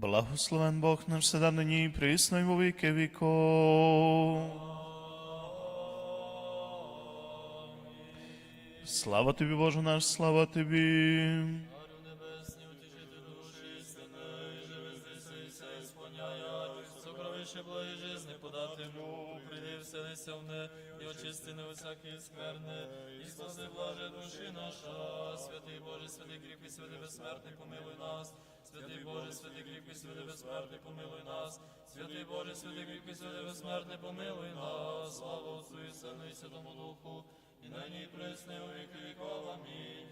Благословен Бог наш седа нині і присно й во віки віков. Слава тобі, Боже наш, слава тобі. І сокровище благої жизни подати му, прийди вселися в не, і очисти не всякі скверни, і спаси блаже душі наша, святий Боже, святий і святий безсмертний, помилуй нас, святий Боже, святий і святий безсмертний, помилуй нас, святий Боже, святий і святий безсмертний, помилуй нас, слава Отцу і Сину і Святому Духу, і нині і присно, і во віки віков, амінь.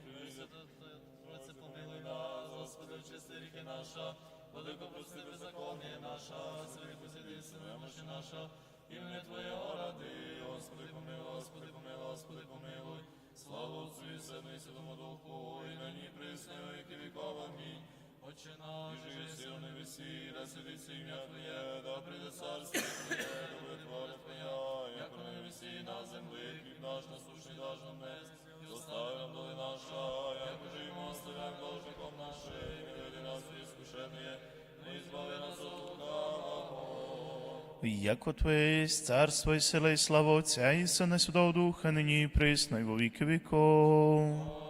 Пресвятий помилуй нас, Господи, очисти ріки наша, Владико, прости беззаконие наша, Святи посіди, сина мощі наша, ім'я Твоєго ради, Господи, помилуй, Господи, помилуй, Господи, помилуй, слава Отцу і Сину і Святому Духу, і нині і присно, і віки віков, амінь. Отче наш, же на небесі, да святиться ім'я Твоє, да прийде царство Твоє, да буде воля Твоя, як на небесі на землі, хліб наш насущний даж нам днес, і остави нам доли наша, як уже і ми оставляємо должником нашим, і не веди нас в іскушення, не избави нас от лукавого. Яко Твоє є царство і сила і слава Отця і Сина і Святого Духа, нині і присно й во віки віков.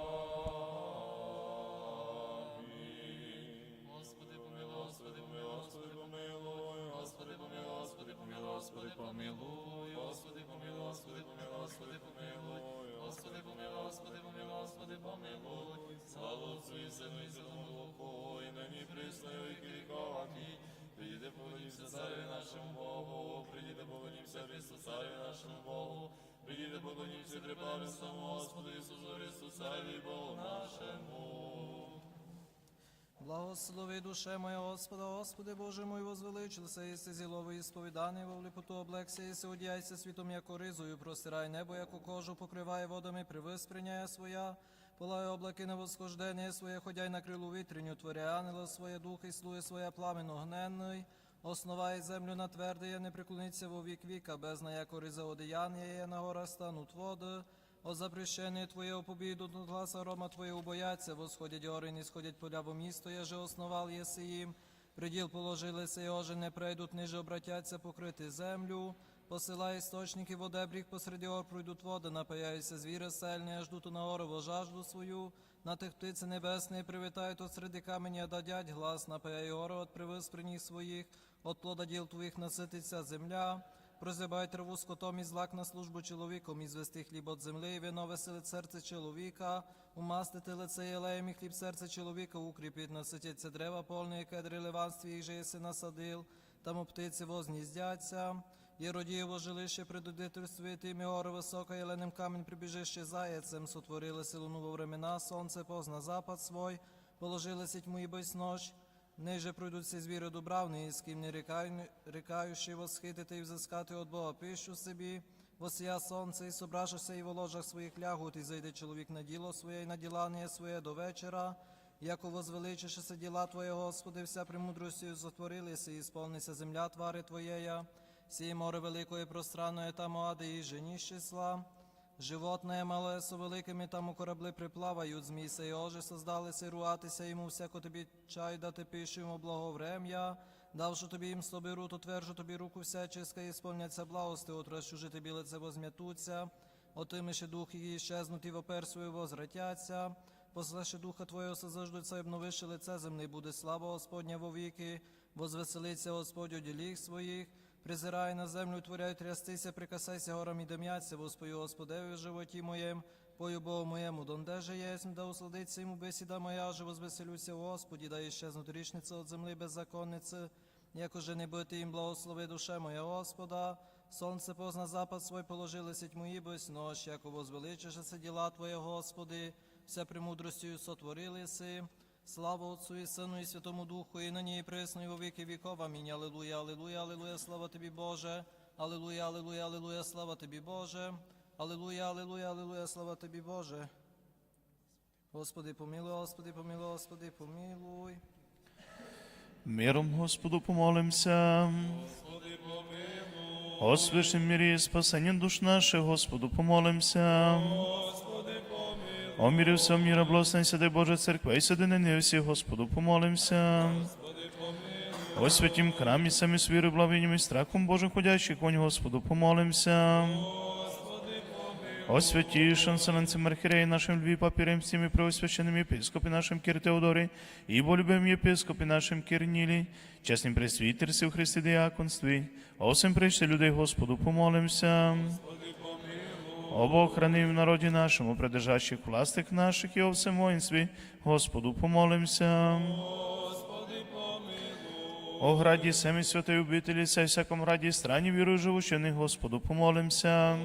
Господи Боже мой, возвеличился, єси зіловий сповіданий, во вліпоту облекся, єси одяйся світом, яко ризою, простирай небо, яку кожу покриває водами, привисприняє своя, полає облаки на восхождення своє, ходяй на крилу вітреню, творя ангела своє, дух і слує своє пламен огненний, основає землю на тверде, не приклониться во вік віка, безна яко риза одеяння є, на горах стануть води, о запрещение Твоє до гласа рома Твоє убояться, восходять гори, не сходять поля, бо місто я же основал єси їм. Приділ положилися, і оже не прийдуть, ниже обратяться покрити землю. Посилай істочники водебріг, посеред гор пройдуть води, напаяються звіри сельні, аж ждуть на гору жажду свою. На тих птиці небесні привітають от середи каменя дадять глас, напаяй гору от привис при своїх, от плода діл твоїх насититься земля. Прозибай траву скотом і злак на службу чоловіком, і звести хліб от землі, і вино веселить серце чоловіка, умастити лице єлеєм і хліб серце чоловіка, укріпіть наситяться дерева полні, яке дрелеванстві їх же єси насадил, там у птиці возніздяться. І родієво жилище предудительствує тим, і гори висока, єленим камінь прибіжище заяцем, сотворили силу во времена, сонце позна запад свой, положили сіть мої без ночь, Ниже пройдуться звіри дубравні, з ким не рікаю- рікаючи восхитити і взискати от Бога пищу собі, восія сонце, і собрашися і в ложах своїх лягуть, і зайде чоловік на діло своє, і на ділання своє до вечора. Яко возвеличишися діла Твоє, Господи, вся премудростю затворилися, і сповниться земля твари Твоєя, сіє море великої пространної там оади, і жені числа. Животне мале со великими там у корабли приплавають, зміса і оже создалися руатися йому всяко тобі чай дати пишу йому благоврем'я, давши тобі їм собі то твержу тобі руку всяческа і сповняться благости, отращу жити білице возм'ятуться, отимиши дух її щезнуті вопер свою возвратяться, послеши духа Твоєго созаждуться і обновиши лице земне, буде слава Господня вовіки, возвеселиться Господь у своїх, Призирай на землю, творяй трястися, прикасайся горам і дем'яться, воспою Господеві в животі моєм, пою Богу моєму, донде же єсмь, да усладиться йому бесіда моя, же возвеселюся Господі, да іщезнуть річниця от земли беззаконниці, як уже не бити їм благослови душе моя Господа, сонце позна запад свой положили мої без ночь, яко возвеличишся діла Твоє, Господи, вся премудростю сотворили. Слава Отцу і Сину і Святому Духу, і нині і присно, і во віки віков. Амінь. Алілуя, алілуя, алілуя, слава тобі, Боже. Алілуя, алілуя, алілуя, слава тобі, Боже. Алілуя, алілуя, алілуя, слава тобі, Боже. Господи, помилуй, Господи, помилуй, Господи, помилуй. Миром Господу помолимся. О святім мірі і спасенні душ наших, Господу помолимся. О мірі всього міра, благословен сяде Божа церква і соединені всі, Господу помолимся. О святім храмі самі з вірою, благовінням і страхом Божим ходящих, вонь Господу, помолимся. О святейшем Вселенцем нашим Льві, Папі Римським і преосвященним єпископі нашим Кир Теодорі, і любим єпископі нашим Кир Нілі, чесним пресвітерстві у Христі діаконстві, о всім прийшли людей Господу, помолимся. О Бог в народі нашому, придержащих властих наших і о всем воїнстві, Господу, помолимся. О граді семі святої обителі, сей всякому раді страні віру живущених, Господу, помолимся.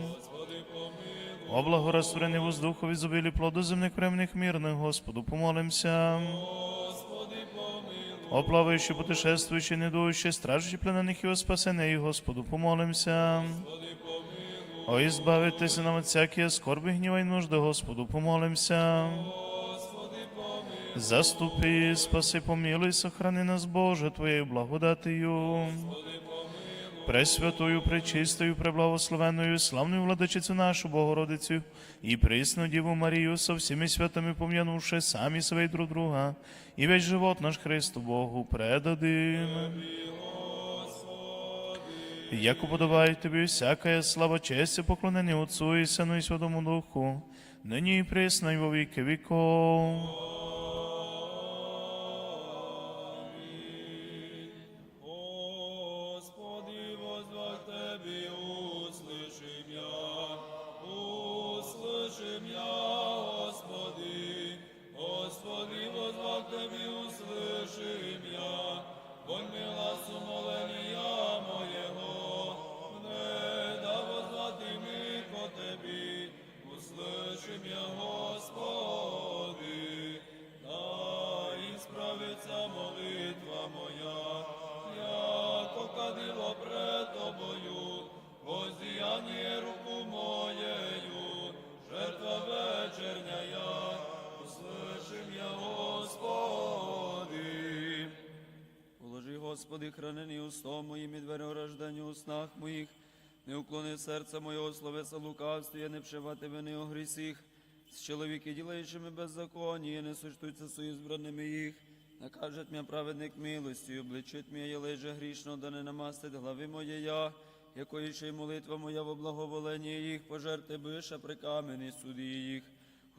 О благорастворені воздухові зубилі плоду земних кремних мирних, Господу, помолимся. О плаваючи, путешествуючи, недуючи, стражучи пленених і о спасених, Господу, помолимся. О, избавитеся нам от всякие скорби, гніва і нужди, Господу, помолимся. Заступи, спаси, помилуй, сохрани нас, Боже, Твоєю благодатію. Пресвятою, пречистою, преблагословенною, славною владичицю нашу Богородицю і присну Діву Марію со всіми святами пом'янувши самі себе друг друга, і весь живот наш Христу Богу предадим. Як уподобає тобі всяка слава, честь і поклонення Отцу і Сину і Святому Духу, нині і присно, і во віки віков. Господи, хранені устом моїм і двері рождення у снах моїх, не уклони серця моєго словеса лукавстві, не вшивати мене о грісіх, з чоловіки, ділаючими беззаконні, не сочтуться свої збраними їх. Накажет мя праведник милості, обличить м'я єлеже грішно, да не намастить глави моєя, якої ще й молитва моя в благоволенні їх, пожерти биша при камені суді їх.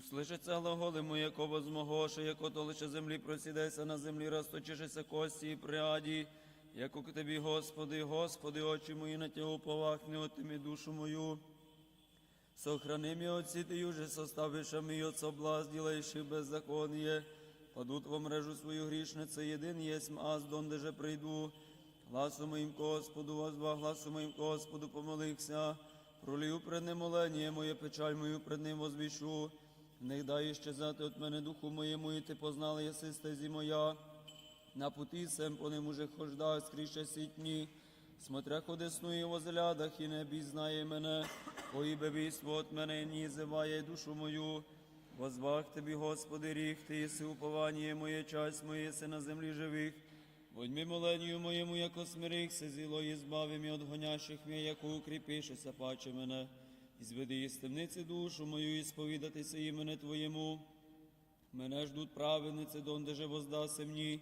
Услышаться глаголи моє, яко возмогоше, яко то лише землі просідайся на землі, розточишися кості і пряді, яко к тобі, Господи, Господи, очі мої на тягу повахни, отими душу мою. Сохрани мя отці ти уже составиша мій от соблазн, ділаючи беззаконніє. Падут во мрежу свою грішнице, єдин єсмь, аз донде же прийду. Гласу моїм Господу, возба, гласу моїм Господу, помолився. Пролію пред ним молення моє, печаль мою пред ним возвішу. Не дай щезати от мене духу моєму, і ти познала єси стезі моя. На путі сем по ним уже хождах, скріше сітні. Смотря ходесну і возглядах, і не бізнає мене, поїбе війство от мене, ні зиває душу мою. Возвах тобі, Господи, ріг, ти єси уповання моє, часть моє, єси на землі живих. Водьми моленію моєму, яко смирихся, зіло і збави мі от гонящих мій, яко укріпишеся, паче мене. І зведи із темниці душу мою, і сповідатися імене Твоєму. Мене ждуть праведниці, донде же воздаси мені.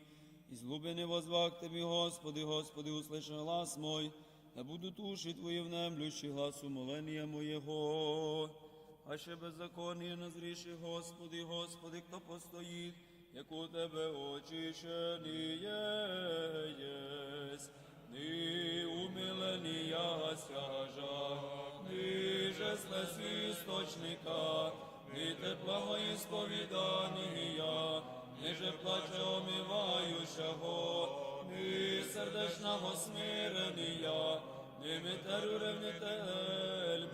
І злуби не возвах Тобі, Господи, Господи, услыши глас мой, да буду уші Твої внемлющі гласу молення моєго. А ще беззаконні назріші, Господи, Господи, хто постоїть, як у Тебе очищені єсть. Ні умилені я стяжа, ні же слез істочника, ні тепла мої сповіданія, же плаче омиваючого, ні сердечного смирення, ні митеру ревнитель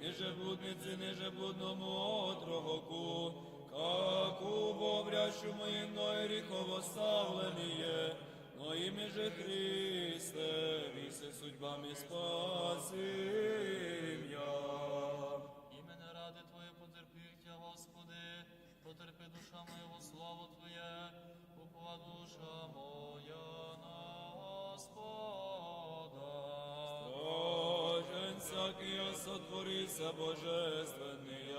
ниже блудниці, ниже блудному отрогоку, каку бобрящу моїм мною ріхово ставлені но ім'я же Христе, вісе судьбами спасим потерпи душа моя во славу Твоє, упова душа моя на Господа. Божен всякий сотворися божественний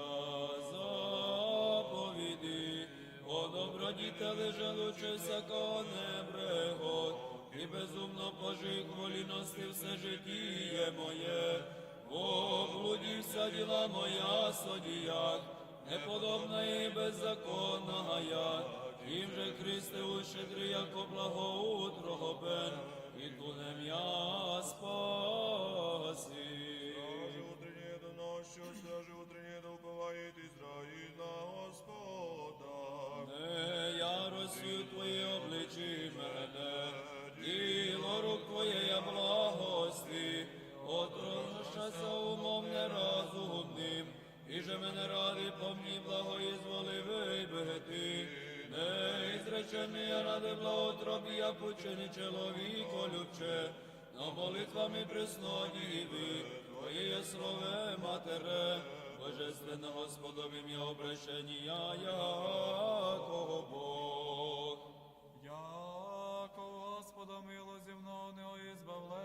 заповіді, о добродітели же лучше всякого небрегот, і безумно пожив воліності все житіє моє. О, блуді вся діла моя содіяк, неподобна і беззаконна я. Тим же Христе ущедрий, яко благоутро гобен, і тунем я спаси. Даже утреннее доносчусь, даже утреннее да уповает Израиль на Господа. Не яростю Твоє обличи мене, діло рук Твоєя благости, отрошася умом нерозумним, і же мене ради помні благоїзволи вибити. Не ізречений я ради благотробі, як учений чоловіко любче, но молитвами приснодіви, Твоє слове матере, Божественне Господові м'я обращення, якого Бог. Яко Господа мило земно неоізбавлення, і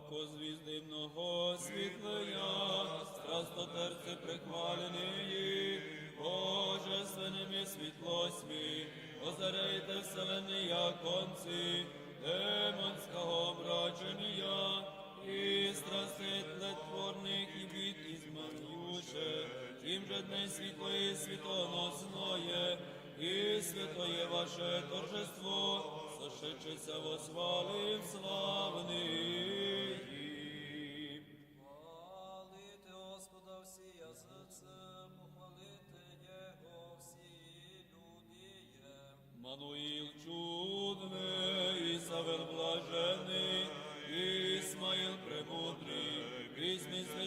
Яко звізди много світлення, страстотерце прихвалений, Божественними світлосьми, озарейте вселенні конці, демонського мрачення, і страсти тлетворних і бід ізманюше, тим же дне світло і світоносное, і святое ваше торжество, сошедшеся восвалив славний.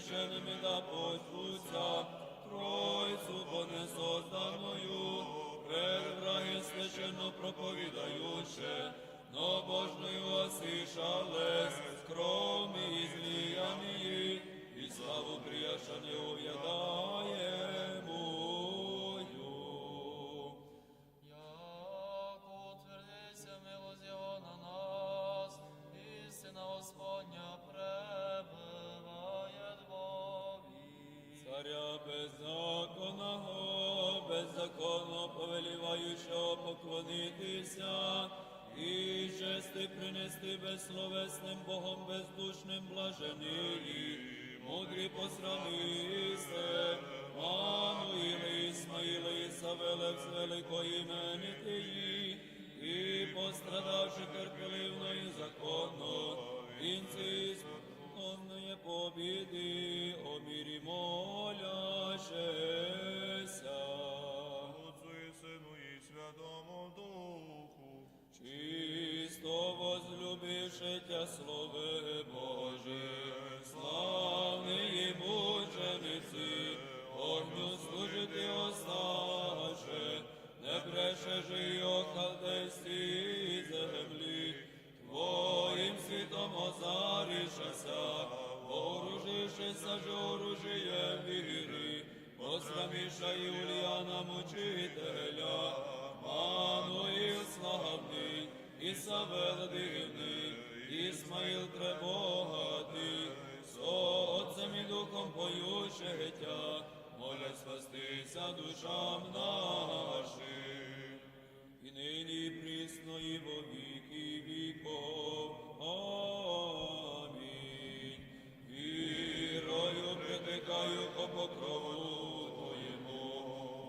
Пісні священними да почуться, Тройцю понесозданою, пред священно проповідаюче, но Божною осишалес, скромі і зліянії, і славу прияша не беззаконно повеліваючого поклонитися, і жести принести безсловесним Богом бездушним блаженії, мудрі посрамися, Мануїли, Ісмаїли, Ісавеле, з великої іменитії, і пострадавши терпеливно і законно, кінці Онної побіди, о мірі молящеся. Возлюбивши Тя Слове Боже, славні мучениці, огню служити оставше, не бреше його халдейській землі, Твоїм світом озарішася, вооружившися же оружієм віри, посраміша Юліана мучителя, Ісавел дивний, Ісмаїл требогатий, со Отцем і Духом поюче життя, моля спастися душам нашим. І нині прісно і во віки віков. Амінь. Вірою притикаю по покрову Твоєму,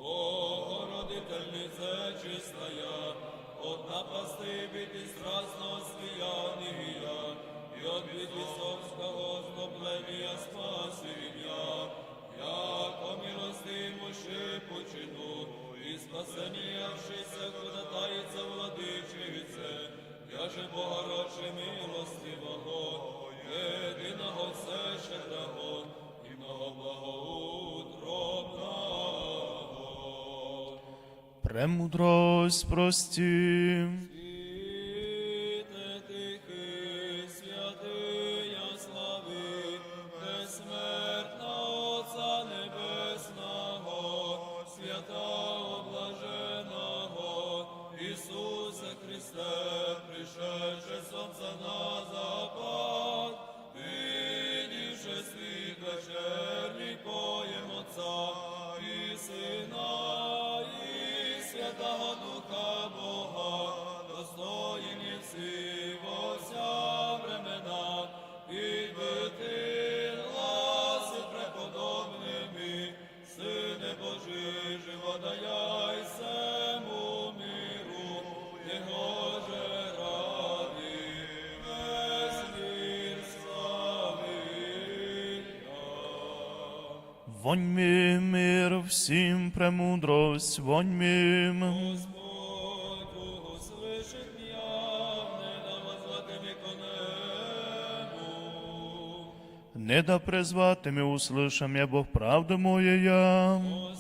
Богородительнице чистая, от напасти біди страстного свіянія, і от від вісовського злоблення спасіння, яко милостиву шипучину, і спасення вшися, куда таїться владичице, я же Богородче милостивого, єдиного все щедрого, і много благоутробного. Премудрость прості. Воньми мир всім премудрость, воньми. Господь услышит меня, не да возвати ми. Не да призвати ми услышам я Бог правди моє Господь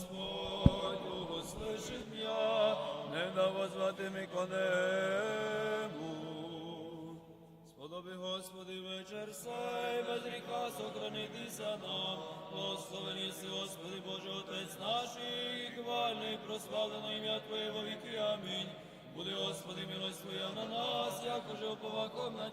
Сей, без гріха сохранитися нам. Благословені си, Господи, Боже, Отець наш, і хвальний, прославлено ім'я Твоє во віки. Амінь. Буде, Господи, милость Твоя на нас, як уже оповаком на.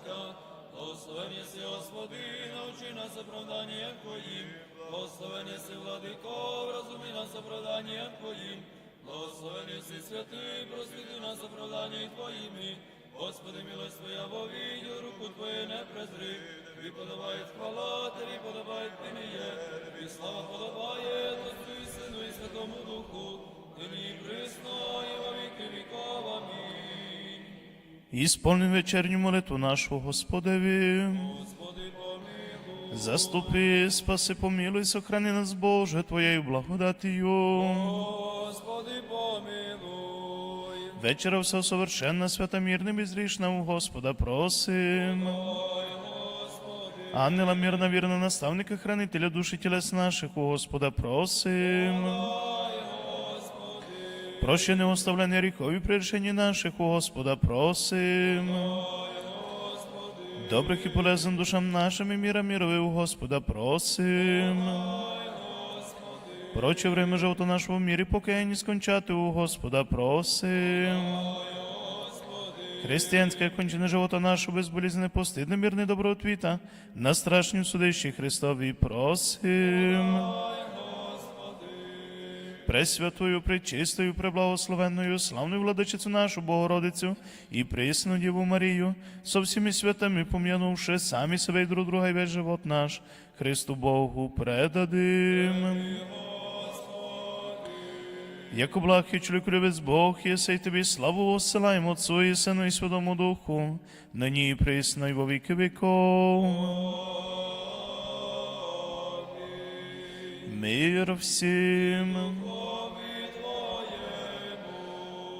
Благословені си, Господи, научи нас оправданням Твоїм. Благословені си, Владико, розумі нас оправданням Твоїм. Благословені си, святий, просвіти нас оправданням Твоїми. Господи, милость Твоя во відділ, руку Твою не презри. Тобі подобає хвала, Тобі подобає пініє. Тобі слава подобає Отцю і Сину і Святому Духу. Нині і присно, і во віки віков. Амінь. Ісполни вечерню молитву нашу Господеві. Господи, помилуй. Заступи, спаси, помилуй, сохрани нас, Боже, Твоєю благодатію. Господи, помилуй. Вечера вся совершенна, свята, мирна, безрішна у Господа просим. Ангела мирна, вірна, наставника, хранителя душі тілес наших у Господа просим. Прощення оставлення гріхові прирішення наших у Господа просим. Добрих і полезних душам нашим і міра мірови у Господа просим. Проче время живота нашого в мірі покаянні скончати у Господа просим. Християнське кончене живота нашого безболізне постидне мирне добротвіта, на страшнім судищі Христові просим. Пресвятою, пречистою, преблагословенною, славною владичицю нашу Богородицю і присну Діву Марію, со всіми святами пом'янувши самі себе і друг друга і весь живот наш, Христу Богу предадим. Як благ і чоловік Бог, єсей тобі славу осилаємо Отцу і Сину і Святому Духу, нині і присно і во віки віков. Мир всім.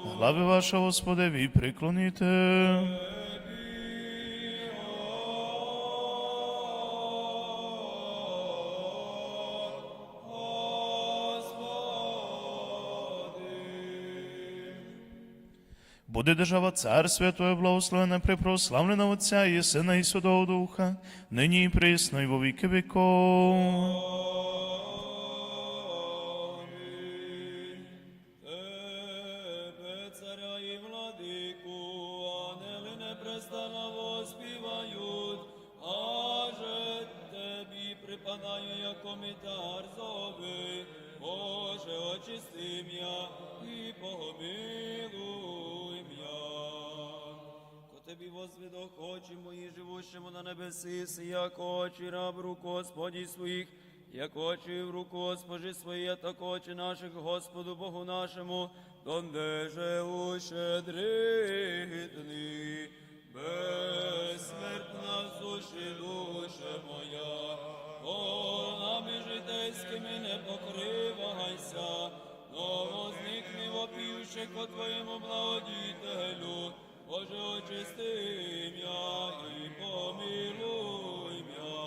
Глави ваша, Господеві, приклоніте. Буде держава царствия Твоє благословена, припрославлена Отця і Сина і Святого Духа, нині і присно і во віки віков. На небесі, си, як очі раб рук Господі своїх, як очі в руку Госпожі свої, так очі наших Господу Богу нашому, донде ущедритний, безсмертна в душі душе моя, волнами житейськими не покривайся, но возникни вопівши ко Твоєму благодітелю, Боже, очисти м'я помилуй м'я.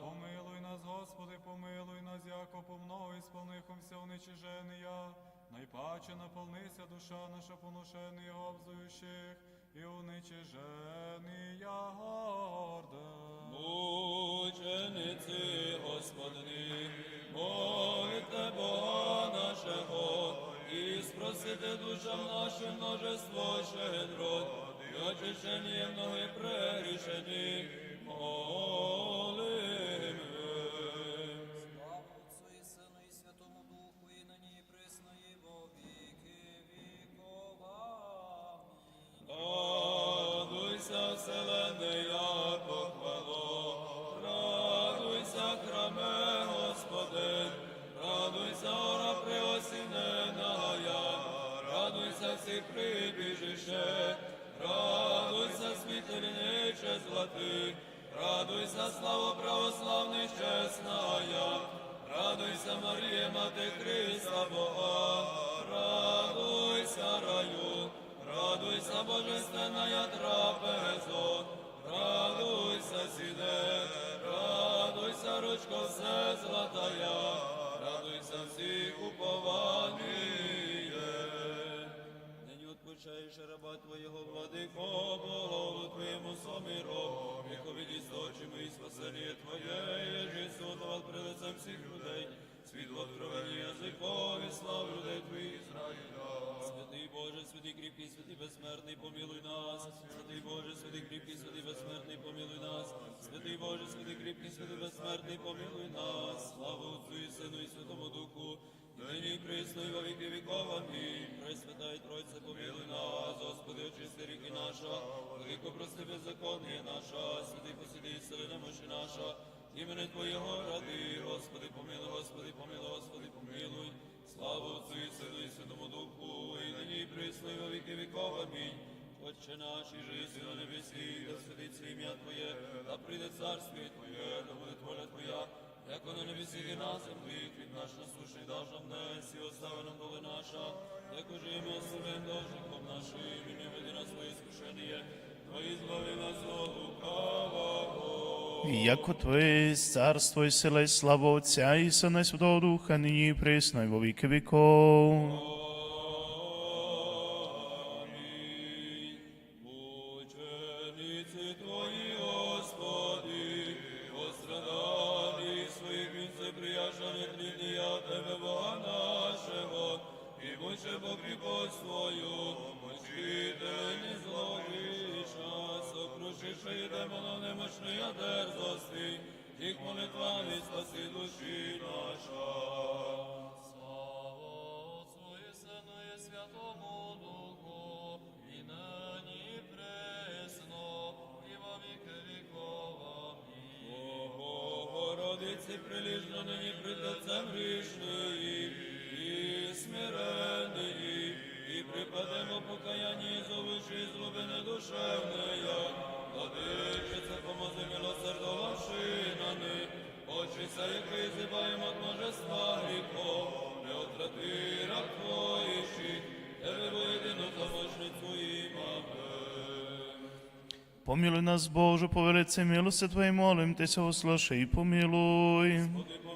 Помилуй нас, Господи, помилуй нас, яко по мною сповнихомся уничиження. Найпаче наполнися душа наша поношення обзуючих, і уничиження горде. Мучениці Господні, молите Бога нашого, і спросите душам нашим множество щедрот, і очищення многих прерішені, Соміром, і повіді і спасення Твоє, єжи сотовал при лицем всіх людей, світло откровення язикові, слав людей Твоїх Ізраїля. Святий Боже, святий кріпкий, святий безсмертний, помилуй нас. Святий Боже, святий кріпкий, святий безсмертний, помилуй нас. Святий Боже, святий кріпкий, святий безсмертний, помилуй нас. Слава Отцю і Сину і Святому Духу, нині присно, і во віки віков. Амінь. Пресвятай Тройце, помилуй нас, Господи, очисти ріки наша, велико прости беззаконніє наша, святий посіди, сили немощі наша, імени Твоєго ради, Господи, помилуй, Господи, помилуй, Господи, помилуй. Слава Отцю і Сину і Святому Духу, і нині присно, і во віки віков. Амінь. Отче наш, і жиси на небесі, да святиться ім'я Твоє, да прийде царствие Твоє, да буде воля Твоя, як на небесі і на землі, хліб наш насущний даж нам днес, і остави нам доли наша, як уже і ми оставим должником нашим, і не веди нас свої скушення, Твої збави нас от лукавого. Яко Твоє царство і сила і слава Отця і Сина і Святого Духа, нині і присно, і во віки віков. Сокрушиша і демонов немощний дерзости, їх молитвами спаси душі наша. Слава Отцу і Сину і Святому Духу, і нині і присно, і во віки віков. Амінь. Богородиці приліжно нині пред Отцем грішної і смиренної, і припадемо покаянні, зовиши злобини душевної, Владичице, помози милосердовавши нани, очися, який зибаємо от множества гріхов, не отрати раб Твоїші, тебе воєдину помощницю і. Помилуй нас, Боже, по велице милости Твоей, молим Тися, услыши помилуй. Помилуй, Господи,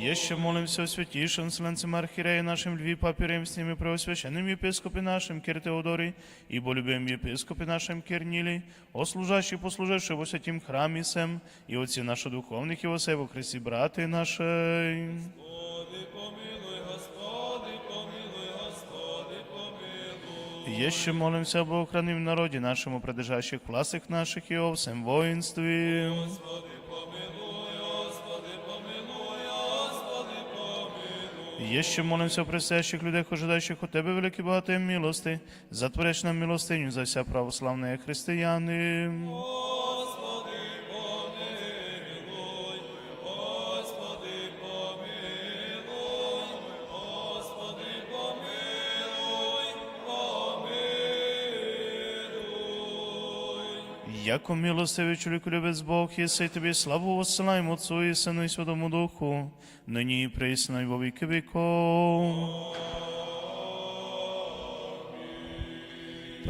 Еще молимся о святейшем Вселенцем Архиерее нашим Льве Папе Римским и Преосвященном епископе нашим Кир Теодоре, ибо любим епископе нашим Кирниле, о служащих, послуживших во святім храмі сем, и отці наших духовних, и во себе во помилуй, Господи, помилуй. Еще молимся об охраним народе нашему, придержащих властях наших и о всем воинстве. Господи, помилуй. ще молимся о присящих людях, ожидаючих у Тебе великі багатої милости, затвориш нам милостиню за вся православні християни. Яко милостивий чоловіку любець Бог, єси тобі славу воссилаємо Отцу і Сину і Святому Духу, нині і присно і во віков.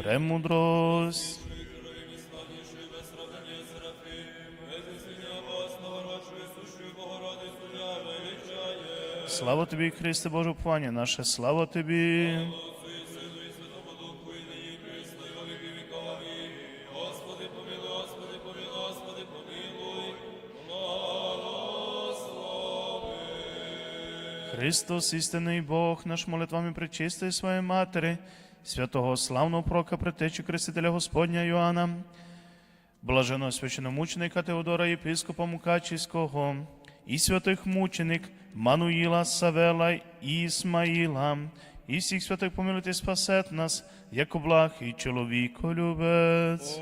Премудрость. Слава тобі, Христе Боже, уповання наше, слава тобі. Христос, істинний Бог, наш молитвами причистий своєї Матері, святого славного прока предтечі Крестителя Господня Йоанна, блаженого священомученика Теодора, єпископа Мукачівського, і святих мученик Мануїла, Савела і Ісмаїла, і всіх святих помилуйте спасет нас, як благ і чоловіколюбець.